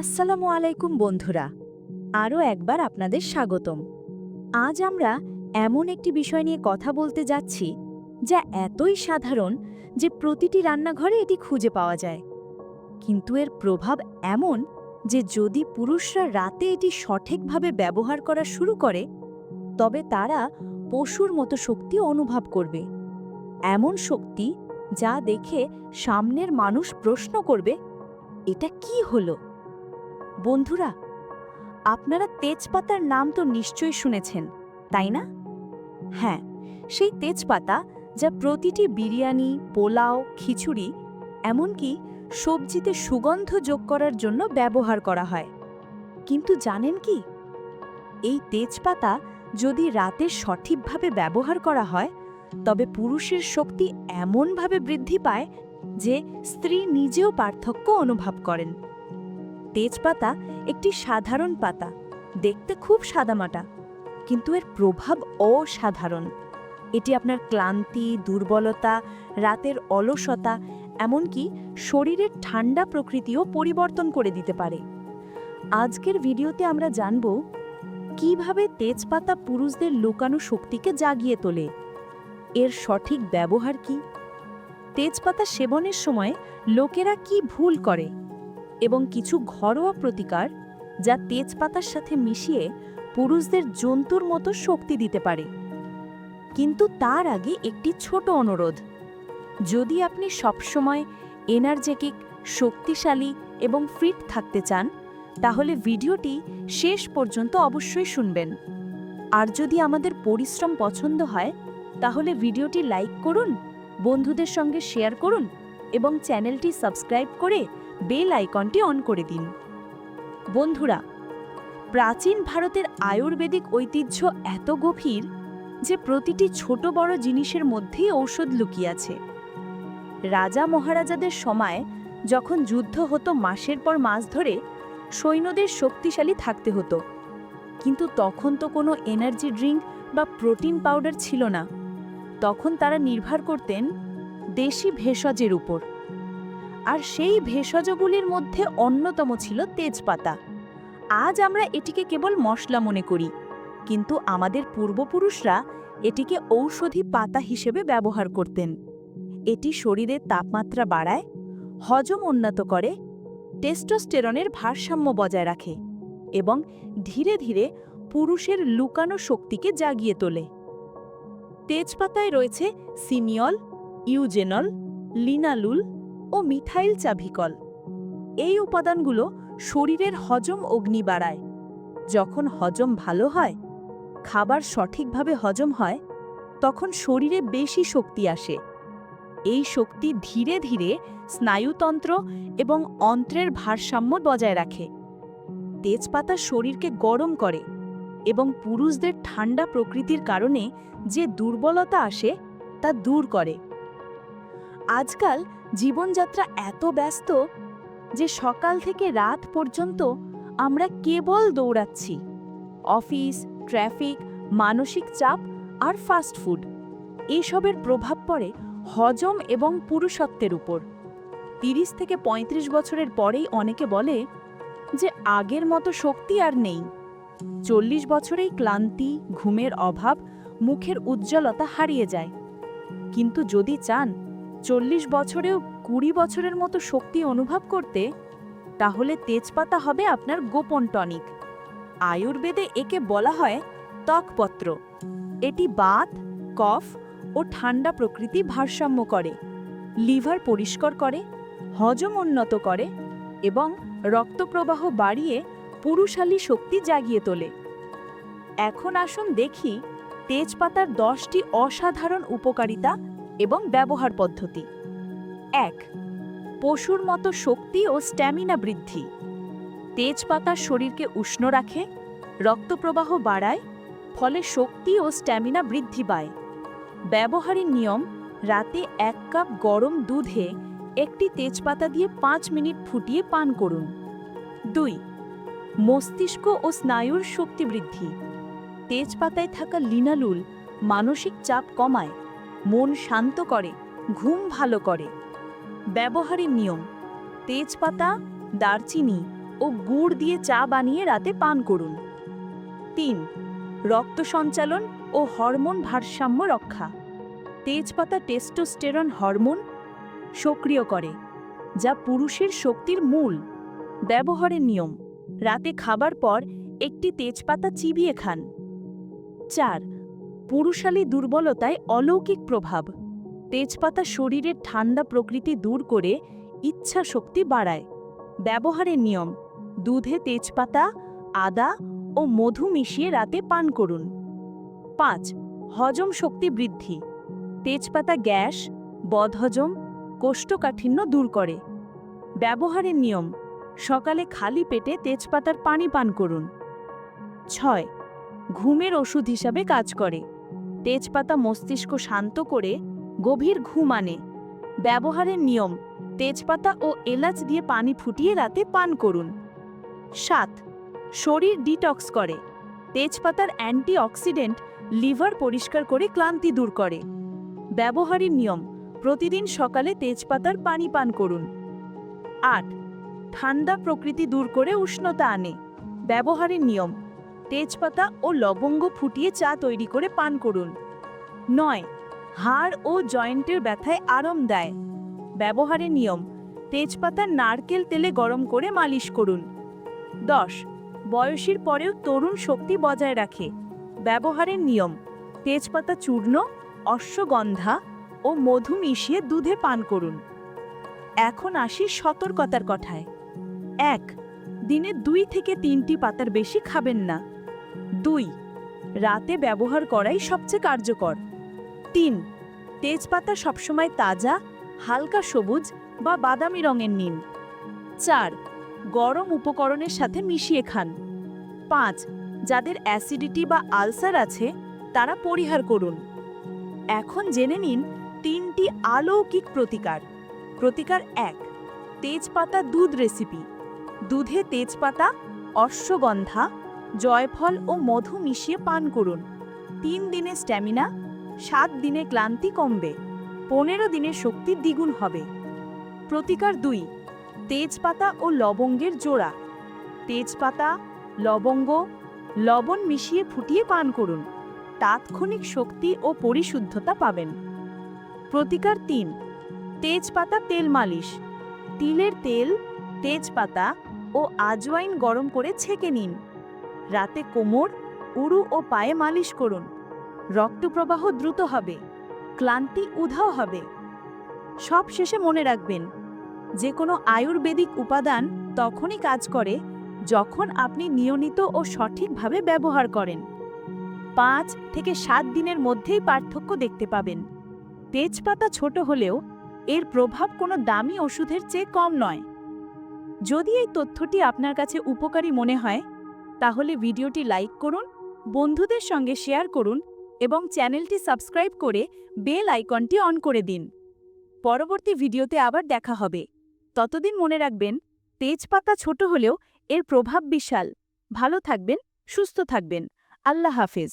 আসসালামু আলাইকুম বন্ধুরা, আরও একবার আপনাদের স্বাগতম। আজ আমরা এমন একটি বিষয় নিয়ে কথা বলতে যাচ্ছি, যা এতই সাধারণ যে প্রতিটি রান্নাঘরে এটি খুঁজে পাওয়া যায়। কিন্তু এর প্রভাব এমন যে যদি পুরুষরা রাতে এটি সঠিকভাবে ব্যবহার করা শুরু করে, তবে তারা পশুর মতো শক্তি অনুভব করবে। এমন শক্তি যা দেখে সামনের মানুষ প্রশ্ন করবে, এটা কি হলো? বন্ধুরা, আপনারা তেজপাতার নাম তো নিশ্চয়ই শুনেছেন, তাই না? হ্যাঁ সেই তেজপাতা যা প্রতিটি বিরিয়ানি, পোলাও, খিচুড়ি, এমনকি সবজিতে সুগন্ধ যোগ করার জন্য ব্যবহার করা হয়। কিন্তু জানেন কি? এই তেজপাতা যদি রাতে সঠিকভাবে ব্যবহার করা হয়, তবে পুরুষের শক্তি এমনভাবে বৃদ্ধি পায় যে স্ত্রী নিজেও পার্থক্য অনুভব করেন। তেজপাতা একটি সাধারণ পাতা, দেখতে খুব সাদামাটা, কিন্তু এর প্রভাব অসাধারণ। এটি আপনার ক্লান্তি, দুর্বলতা, রাতের অলসতা, এমনকি শরীরের ঠান্ডা প্রকৃতিও পরিবর্তন করে দিতে পারে। আজকের ভিডিওতে আমরা জানব কীভাবে তেজপাতা পুরুষদের লুকানো শক্তিকে জাগিয়ে তোলে। এর সঠিক ব্যবহার কি? তেজপাতা সেবনের সময় লোকেরা কি ভুল করে? এবং কিছু ঘরোয়া প্রতিকার যা তেজপাতার সাথে মিশিয়ে পুরুষদের জন্তুর মতো শক্তি দিতে পারে। কিন্তু তার আগে একটি ছোট অনুরোধ। যদি আপনি সবসময় এনার্জেটিক, শক্তিশালী এবং ফিট থাকতে চান, তাহলে ভিডিওটি শেষ পর্যন্ত অবশ্যই শুনবেন। আর যদি আমাদের পরিশ্রম পছন্দ হয়, তাহলে ভিডিওটি লাইক করুন, বন্ধুদের সঙ্গে শেয়ার করুন এবং চ্যানেলটি সাবস্ক্রাইব করে বেল আইকনটি অন করে দিন। বন্ধুরা, প্রাচীন ভারতের আয়ুর্বেদিক ঐতিহ্য এত গভীর যে প্রতিটি ছোট বড় জিনিসের মধ্যেই ঔষধ লুকিয়ে আছে। রাজা মহারাজাদের সময় যখন যুদ্ধ হতো মাসের পর মাস ধরে, সৈন্যদের শক্তিশালী থাকতে হতো। কিন্তু তখন তো কোনো এনার্জি ড্রিঙ্ক বা প্রোটিন পাউডার ছিল না। তখন তারা নির্ভর করতেন দেশি ভেষজের উপর। আর সেই ভেষজগুলির মধ্যে অন্যতম ছিল তেজপাতা। আজ আমরা এটিকে কেবল মশলা মনে করি, কিন্তু আমাদের পূর্বপুরুষরা এটিকে ঔষধি পাতা হিসেবে ব্যবহার করতেন। এটি শরীরের তাপমাত্রা বাড়ায়, হজম উন্নত করে, টেস্টোস্টেরনের ভারসাম্য বজায় রাখে এবং ধীরে ধীরে পুরুষের লুকানো শক্তিকে জাগিয়ে তোলে। তেজপাতায় রয়েছে সিনিয়ল ইউজেনল, লিনালুল ও মিথাইল চাভিকল। এই উপাদানগুলো শরীরের হজম অগ্নি বাড়ায়। যখন হজম ভালো হয়, খাবার সঠিকভাবে হজম হয়, তখন শরীরে বেশি শক্তি আসে। এই শক্তি ধীরে ধীরে স্নায়ুতন্ত্র এবং অন্ত্রের ভারসাম্য বজায় রাখে। তেজপাতা শরীরকে গরম করে এবং পুরুষদের ঠান্ডা প্রকৃতির কারণে যে দুর্বলতা আসে, তা দূর করে। আজকাল জীবনযাত্রা এত ব্যস্ত যে সকাল থেকে রাত পর্যন্ত আমরা কেবল দৌড়াচ্ছি। অফিস ট্রাফিক মানসিক চাপ আর ফাস্ট ফুড। এসবের প্রভাব পড়ে হজম এবং পুরুষত্বের উপর। তিরিশ থেকে ৩৫ বছরের পরেই অনেকে বলে যে আগের মতো শক্তি আর নেই। চল্লিশ বছরেই ক্লান্তি, ঘুমের অভাব, মুখের উজ্জ্বলতা হারিয়ে যায়। কিন্তু যদি চান চল্লিশ বছরেও কুড়ি বছরের মতো শক্তি অনুভব করতে, তাহলে তেজপাতা হবে আপনার গোপন টনিক। আয়ুর্বেদে একে বলা হয় ত্বকপত্র। এটি বাত, কফ ও ঠান্ডা প্রকৃতি ভারসাম্য করে, লিভার পরিষ্কার করে, হজম উন্নত করে এবং রক্তপ্রবাহ বাড়িয়ে পুরুষালী শক্তি জাগিয়ে তোলে। এখন আসুন দেখি তেজপাতার দশটি অসাধারণ উপকারিতা এবং ব্যবহার পদ্ধতি। এক, পশুর মতো শক্তি ও স্ট্যামিনা বৃদ্ধি। তেজপাতা শরীরকে উষ্ণ রাখে, রক্তপ্রবাহ বাড়ায়, ফলে শক্তি ও স্ট্যামিনা বৃদ্ধি পায়। ব্যবহারের নিয়ম, রাতে এক কাপ গরম দুধে একটি তেজপাতা দিয়ে পাঁচ মিনিট ফুটিয়ে পান করুন। দুই, মস্তিষ্ক ও স্নায়ুর শক্তি বৃদ্ধি। তেজপাতায় থাকা লিনালুল মানসিক চাপ কমায়। মন শান্ত করে, ঘুম ভালো করে। ব্যবহারের নিয়ম, তেজপাতা, দারচিনি ও গুড় দিয়ে চা বানিয়ে রাতে পান করুন। তিন, রক্ত সঞ্চালন ও হরমোন ভারসাম্য রক্ষা। তেজপাতা টেস্টোস্টেরন হরমোন সক্রিয় করে, যা পুরুষের শক্তির মূল। ব্যবহারের নিয়ম, রাতে খাবার পর একটি তেজপাতা চিবিয়ে খান। চার পুরুষালী দুর্বলতায় অলৌকিক প্রভাব। তেজপাতা শরীরের ঠান্ডা প্রকৃতি দূর করে ইচ্ছা শক্তি বাড়ায়। ব্যবহারের নিয়ম, দুধে তেজপাতা, আদা ও মধু মিশিয়ে রাতে পান করুন। পাঁচ, হজম শক্তি বৃদ্ধি। তেজপাতা গ্যাস, বদহজম, কোষ্ঠকাঠিন্য দূর করে। ব্যবহারের নিয়ম, সকালে খালি পেটে তেজপাতার পানি পান করুন। ছয় ঘুমের ওষুধ হিসাবে কাজ করে। তেজপাতা মস্তিষ্ক শান্ত করে গভীর ঘুম আনে। ব্যবহারের নিয়ম, তেজপাতা ও এলাচ দিয়ে পানি ফুটিয়ে রাতে পান করুন। সাত, শরীর ডিটক্স করে। তেজপাতার অ্যান্টিঅক্সিডেন্ট লিভার পরিষ্কার করে ক্লান্তি দূর করে। ব্যবহারের নিয়ম, প্রতিদিন সকালে তেজপাতার পানি পান করুন। আট, ঠান্ডা প্রকৃতি দূর করে উষ্ণতা আনে। ব্যবহারের নিয়ম তেজপাতা ও লবঙ্গ ফুটিয়ে চা তৈরি করে পান করুন। নয়, হাড় ও জয়েন্টের ব্যথায় আরাম দেয়। ব্যবহারের নিয়ম, তেজপাতা নারকেল তেলে গরম করে মালিশ করুন। দশ, বয়সীর পরেও তরুণ শক্তি বজায় রাখে। ব্যবহারের নিয়ম, তেজপাতা চূর্ণ, অশ্বগন্ধা ও মধু মিশিয়ে দুধে পান করুন। এখন আসি সতর্কতার কথায়। এক, দিনে দুই থেকে তিনটি পাতার বেশি খাবেন না। দুই, রাতে ব্যবহার করাই সবচেয়ে কার্যকর। তিন, তেজপাতা সবসময় তাজা, হালকা সবুজ বা বাদামি রঙের নিন। চার, গরম উপকরণের সাথে মিশিয়ে খান। পাঁচ, যাদের অ্যাসিডিটি বা আলসার আছে, তারা পরিহার করুন। এখন জেনে নিন তিনটি আলৌকিক প্রতিকার। প্রতিকার এক, তেজপাতা দুধ রেসিপি। দুধে তেজপাতা, অশ্বগন্ধা জয়ফল ও মধু মিশিয়ে পান করুন। তিন দিনে স্ট্যামিনা, সাত দিনে ক্লান্তি কমবে, পনেরো দিনে শক্তি দ্বিগুণ হবে। প্রতিকার দুই, তেজপাতা ও লবঙ্গের জোড়া। তেজপাতা, লবঙ্গ, লবণ মিশিয়ে ফুটিয়ে পান করুন। তাৎক্ষণিক শক্তি ও পরিশুদ্ধতা পাবেন। প্রতিকার তিন, তেজপাতা তেল মালিশ। তিলের তেল, তেজপাতা ও আজওয়াইন গরম করে ছেঁকে নিন। রাতে কোমর, উরু ও পায়ে মালিশ করুন। রক্তপ্রবাহ দ্রুত হবে, ক্লান্তি উধাও হবে। সব শেষে মনে রাখবেন যে কোনো আয়ুর্বেদিক উপাদান তখনই কাজ করে যখন আপনি নিয়মিত ও সঠিকভাবে ব্যবহার করেন। পাঁচ থেকে সাত দিনের মধ্যেই পার্থক্য দেখতে পাবেন। তেজপাতা ছোট হলেও এর প্রভাব কোনো দামি ওষুধের চেয়ে কম নয়। যদি এই তথ্যটি আপনার কাছে উপকারী মনে হয় তাহলে ভিডিওটি লাইক করুন, বন্ধুদের সঙ্গে শেয়ার করুন এবং চ্যানেলটি সাবস্ক্রাইব করে বেল আইকনটি অন করে দিন। পরবর্তী ভিডিওতে আবার দেখা হবে। ততদিন মনে রাখবেন, তেজপাতা ছোট হলেও এর প্রভাব বিশাল। ভালো থাকবেন, সুস্থ থাকবেন। আল্লাহ হাফেজ।